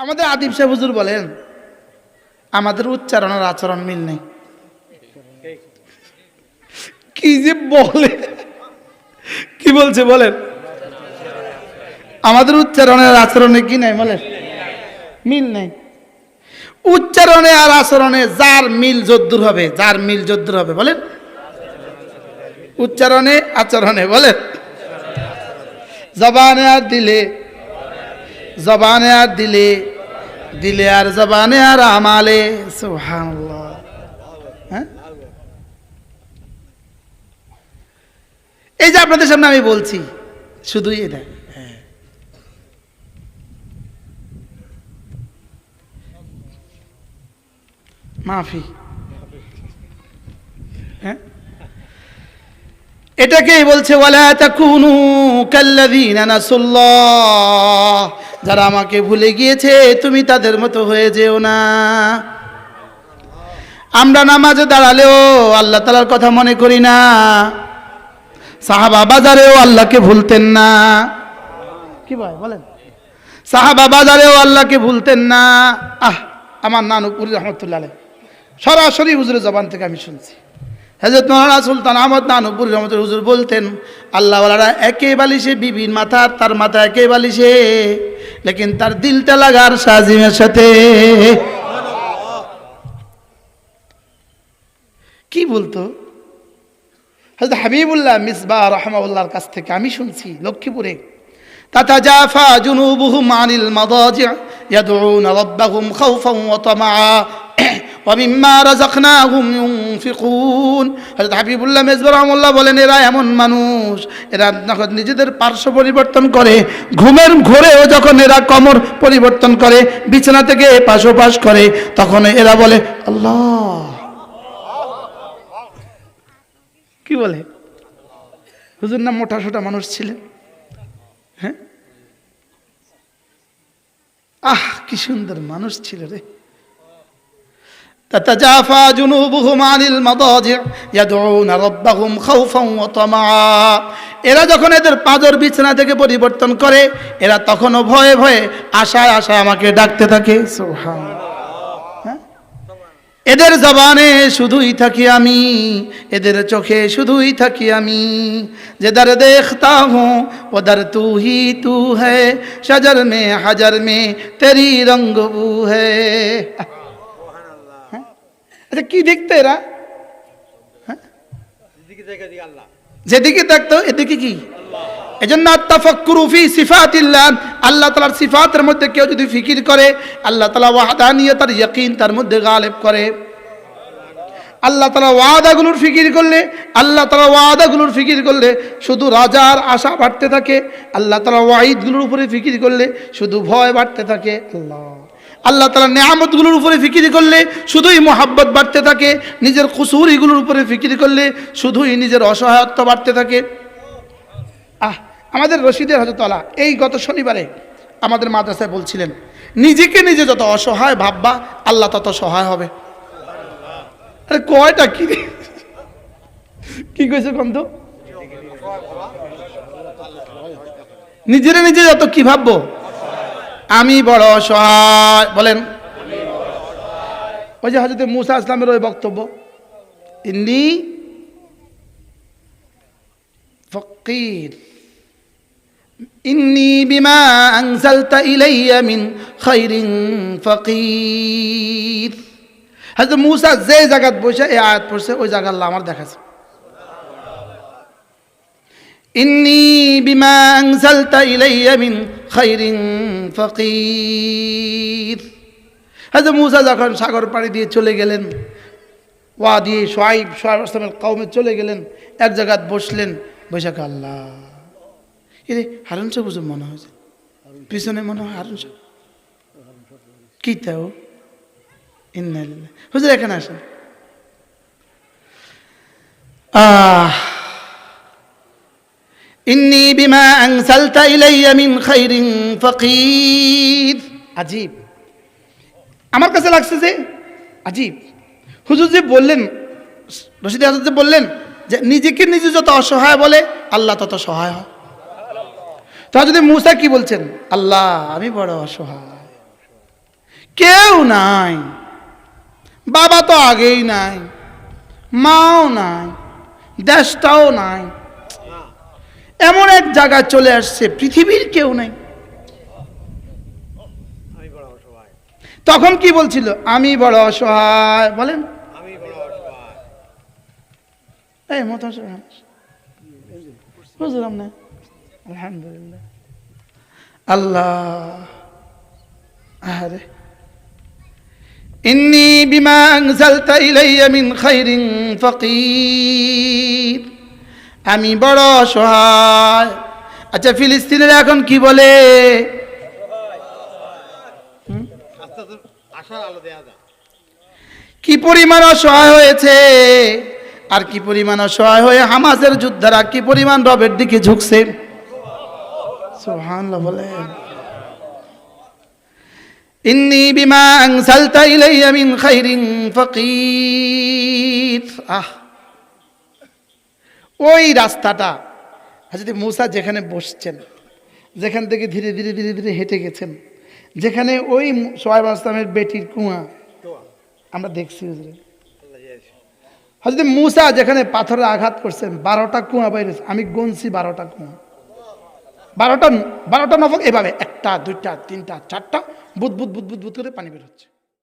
আমাদের আদিব সাহেব হুজুর বলেন, আমাদের উচ্চারণের আচরণ মিল নেই। কি যে বলে? কি বলছে বলেন? আমাদের উচ্চারণের আচরণে কি নাই বলেন? মিল নেই। উচ্চারণে আর আচরণে যার মিল যদ্দুর হবে, যার মিল যদ্দুর হবে, বলেন? উচ্চারণে, আচরণে, বলেন? জবানে আর দিলে জবানে আর দিলে দিলে আর জবানে আর আমালে হ্যাঁ? এই যে আপনাদের সামনে আমি বলছি, শুধুই এটা। হ্যাঁ। মাফি। হ্যাঁ? এটাকেই বলছে, ওয়ালা তাকুনু কাল্লাযীনা নাসুল্লাহ। যারা আমাকে ভুলে গিয়েছে, তুমি তাদের মতো হয়ে যেও না। আমরা নামাজে দাঁড়ালেও আল্লাহ তালার কথা মনে করি না। সাহাবা বাজারেও আল্লাহকে ভুলতেন না। কি ভাই, বলেন। সাহাবা বাজারেও আল্লাহকে ভুলতেন না। আহ, আমার নানুপুরি রহমতুল্লাহ। সরাসরি হুজুরের জবান থেকে আমি শুনছি। হজরত মৌলানা সুলতান আহমদ নানুপুর রহমতুল হুজুর বলতেন, আল্লাহওয়ালারা একে বালিশে, বিবির মাথা, তার মাথা একে বালিশে। লেকিন তার দিলটা লাগার সাজিমের সাথে কি বলতো হজরত হাবিবুল্লাহ মিসবা রহমাউল্লাহর কাছ থেকে আমি শুনছি লক্ষ্মীপুরে تتجافى جنوبهم عن المضاجع يدعون ربهم خوفا وطمعا অমিম্মা রাজাকনা হুম ইউনফিকুন হযরত হাবিবুল্লাহ মেজবা রহমুল্লাহ বলেন, এরা এমন মানুষ, এরা যখন নিজেদের পার্শ্ব পরিবর্তন করে, ঘুমের ঘোরেও যখন এরা কমর পরিবর্তন করে, বিছানা থেকে পাশোপাশ করে, তখন এরা বলে, আল্লাহ। কি বলে? হুজুর না মোটা সোটা মানুষ ছিলেন? হ্যাঁ? আহ, কি সুন্দর মানুষ ছিল রে। تتجافى جنوبهم عن المضاجع يدعون ربهم خوفا وطمعا এরা যখন এদের পাঁজর বিছানা থেকে পরিবর্তন করে এরা তখনও ভয়ে ভয়ে আশায় আশায় আমাকে ডাকতে থাকে সুবহানাল্লাহ হ্যাঁ? এদের জবানে শুধুই থাকি আমি এদের চোখে শুধুই থাকি আমি যেদার দেখতা হুঁ ওদার তু হি তু হ্যায় সজর মে হাজার মে তেরি রঙ্গ বু হ্যায় হ্যাঁ? আচ্ছা কি দেখতো এরা? হ্যাঁ? যেদিকে দেখতো, এদিকে কি? এজন্য তাফাক্কুরু ফি সিফাতিল্লাহ। আল্লাহ তাআলার সিফাতের মধ্যে কেউ যদি ফিকির করে, আল্লাহ তাআলা ওয়াহদানিয়তার ইয়াকিন তার মধ্যে গালেব করে। আল্লাহ তালা ওয়াদাগুলোর ফিকির করলে, আল্লাহ তালা ওয়াদাগুলোর ফিকির করলে শুধু রাজার আশা বাড়তে থাকে, আল্লাহ তালা ওয়াহিদগুলোর উপরে ফিকির করলে শুধু ভয় বাড়তে থাকে। আল্লাহ। আল্লাহ তালা নেয়ামতগুলোর উপরে ফিকির করলে, শুধুই মোহাব্বত বাড়তে থাকে, নিজের কুসুরিগুলোর উপরে ফিকির করলে, শুধুই নিজের অসহায়ত্ব বাড়তে থাকে। আহ, আমাদের রশিদের হজরতলা এই গত শনিবারে আমাদের মাদ্রাসায় বলছিলেন, নিজেকে নিজে যত অসহায় ভাববা, আল্লাহ তত সহায় হবে। আরে, কয়টা কি? কি কইছে কন্ত নিজেরে নিজে যত কি ভাববো আমি বড় অসহায়। বলেন। ওই যে হজরত মুসা ইসলামের ওই বক্তব্য। ইন্নি ফকির। ইন্নি বিমা আনজালতা ইলাইয়া মিন খাইরিন ফকির। হয়তো মুসা যে জায়গাত বসে, এই আয়াত পড়ছে, ওই জায়গা আল্লাহ আমার দেখাছে ইন্নি বিমা আনজালতা ইলাইয়া মিন খাইরিন ফকির। হয়তো মুসা যখন সাগর পাড়ি দিয়ে চলে গেলেন, ওয়া দিয়ে সোয়াইব সোয়াইব আসলামের কৌমে চলে গেলেন, এক জায়গাত বসলেন বৈশাখ আল্লাহ। এরে হারুন সাহেব বুঝে মনে হয়েছে। পিছনে মনে হয় হারুন সাহেব। কি তাও ইন্নালিল্লাহ হুজুর এখানে আসেন। আহ। ইন্নি বিমা আনসালতা ইলাইয়া মিন খাইরিন ফাকির। আজীব। আমার কাছে লাগছে যে, আজীব। হুজুর যে বললেন, রশিদ হাসান যে বললেন যে, নিজেকে নিজে যত অসহায় বলে, আল্লাহ তত সহায় হয়। তা যদি মুসা কি বলছেন? আল্লাহ, আমি বড় অসহায়। কেউ নাই। বাবা তো আগেই নাই। মাও নাই। দেশটাও নাই। এমন এক জায়গায় চলে আসছে পৃথিবীর কেউ নাই। তখন কি বলছিল? আমি বড় অসহায় বলেন। আমি বড় অসহায়। এই মতো বুঝলাম না। আলহামদুলিল্লাহ। আল্লাহ। আরে ইন্নি বিমা আনজালতা ইলাইয়া মিন খাইরিন ফাকির। আমি বড় অসহায়। আচ্ছা ফিলিস্তিনের এখন কি বলে? কি পরিমাণ অসহায় হয়েছে? আর কি পরিমাণ অসহায় হয়ে হামাসের যোদ্ধারা কি পরিমাণ রবের দিকে ঝুঁকছে? বলে ইন্নি বিমা ইলাইয়া মিন খাইরিন আহ। ওই রাস্তাটা। যদি মুসা যেখানে বসছেন, যেখান থেকে ধীরে ধীরে ধীরে ধীরে হেঁটে গেছেন, যেখানে ওই সোহাইব আসলামের বেটির কুয়া। আমরা দেখছি হজরত মুসা যেখানে পাথরে আঘাত করছেন, বারোটা কুয়া বাইরেছে আমি গুনছি বারোটা কুয়া। বারোটা বারোটা নফক এভাবে একটা, দুইটা, তিনটা, চারটা বুদ বুদ বুদ বুদ বুদ করে পানি বের হচ্ছে।